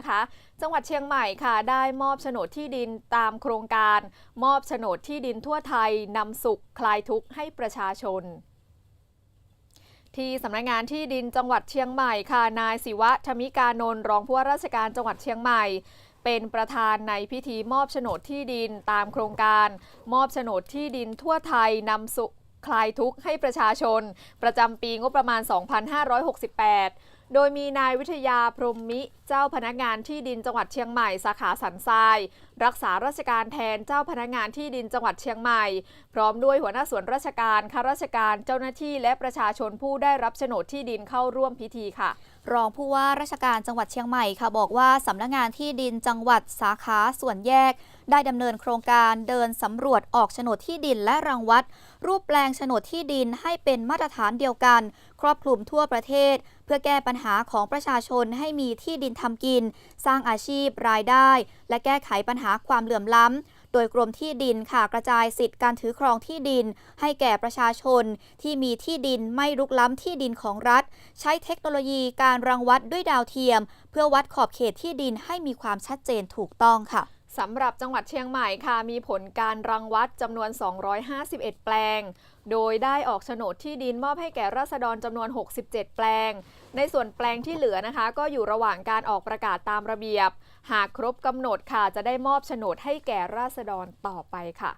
นะคะ จังหวัดเชียงใหม่ค่ะ ได้มอบโฉนดที่ดินตามโครงการ มอบโฉนดที่ดินทั่วไทยนำสุขคลายทุกข์ให้ประชาชนที่สำนักงานที่ดินจังหวัดเชียงใหม่ค่ะ นายศิวะธมิกานนท์รองผู้ว่าราชการจังหวัดเชียงใหม่ เป็นประธานในพิธีมอบโฉนดที่ดินตามโครงการ มอบโฉนดที่ดินทั่วไทยนำสุขคลายทุกข์ให้ประชาชน ประจำปีงบประมาณ 2568 โดยมีนายวิทยาพรมมิเจ้าพนักงานที่ดินจังหวัดเชียงใหม่สาขาสันทราย รักษาราชการแทนเจ้าพนักงานที่ดินจังหวัดเชียงใหม่ พร้อมด้วยหัวหน้าส่วนราชการข้าราชการเจ้าหน้าที่และประชาชนผู้ได้รับโฉนดที่ดินเข้าร่วมพิธีค่ะรองผู้ว่าราชการจังหวัดเชียงใหม่ค่ะบอกว่าสำนักงานที่ดินจังหวัดสาขาส่วนแยก ได้ดำเนินโครงการเดินสำรวจออกโฉนดที่ดินและรังวัด รูปแปลงโฉนดที่ดินให้เป็นมาตรฐานเดียวกัน ครอบคลุมทั่วประเทศ เพื่อแก้ปัญหาของประชาชนให้มีที่ดินทำกิน สร้างอาชีพรายได้ และแก้ไขปัญหาความเหลื่อมล้ำ โดยกรมที่ดินค่ะกระจายสิทธิ์การถือครองที่ดิน ให้แก่ประชาชนที่มีที่ดินไม่ลุกล้ำที่ดินของรัฐ ใช้เทคโนโลยีการรังวัดด้วยดาวเทียม เพื่อวัดขอบเขตที่ดินให้มีความชัดเจนถูกต้องค่ะ สำหรับจังหวัดเชียงใหม่ค่ะ มีผลการรังวัดจำนวน 251 แปลง โดยได้ออกโฉนดที่ดินมอบให้แก่ราษฎรจำนวน 67 แปลง ในส่วนแปลงที่เหลือนะคะ ก็อยู่ระหว่างการออกประกาศตามระเบียบ หากครบกำหนดค่ะ จะได้มอบโฉนดให้แก่ราษฎรต่อไปค่ะ